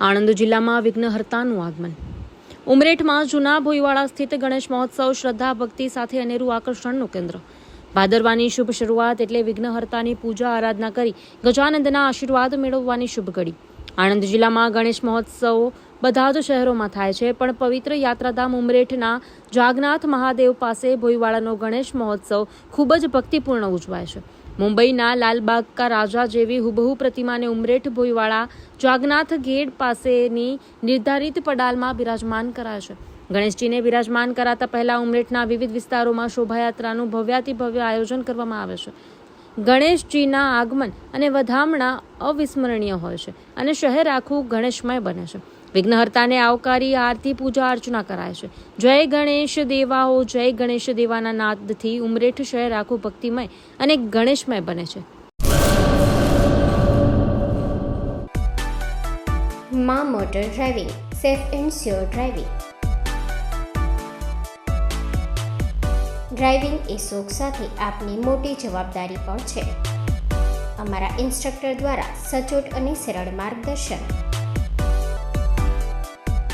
આણંદ જિલ્લામાં વિઘ્નહર્તાનું આગમન. ઉમરેઠમાં જૂના ભોઈવાડા સ્થિત ગણેશ મહોત્સવ શ્રદ્ધા, ભક્તિ સાથે અનેરું આકર્ષણનું કેન્દ્ર. ભાદરવાની શુભ શરૂઆત એટલે વિઘ્નહર્તાની પૂજા આરાધના કરી ગજાનંદના આશીર્વાદ મેળવવાની શુભ ઘડી આણંદ જિલ્લામાં ગણેશ મહોત્સવ બધા જ શહેરોમાં થાય છે. પણ પવિત્ર યાત્રાધામ ઉમરેઠના જાગનાથ મહાદેવ પાસે ભોઈવાડાનો ગણેશ મહોત્સવ ખૂબ જ ભક્તિપૂર્ણ ઉજવાય છે. મુંબઈના લાલબાગ કા રાજા જેવી હુબહુ પ્રતિમાને ઉમરેઠ ભોઈવાડા જાગનાથ ગેટ પાસેની નિર્ધારિત પડાલમાં બિરાજમાન કરાય છે. ગણેશજીને બિરાજમાન કરાતા પહેલા ઉમરેઠના વિવિધ વિસ્તારોમાં શોભાયાત્રાનું ભવ્યાતિભવ્ય આયોજન કરવામાં આવે છે. ગણેશજીના આગમન અને વધામણા અવિસ્મરણીય હોય છે અને શહેર આખું ગણેશમય બને છે. વિઘ્નહર્તાને આવકારી આરતી, પૂજા, અર્ચના કરાય છે. જય ગણેશ દેવાઓ, જય ગણેશ દેવાના નાદથી ઉમરેઠ શહેર આખું ભક્તિમય અને ગણેશમય બને છે. માં motor driving, safe and sure driving. Driving એ શોખ સાથે આપની મોટી જવાબદારી પણ છે. અમારા ઇન્સ્ટ્રક્ટર દ્વારા સચોટ અને સરળ માર્ગદર્શન.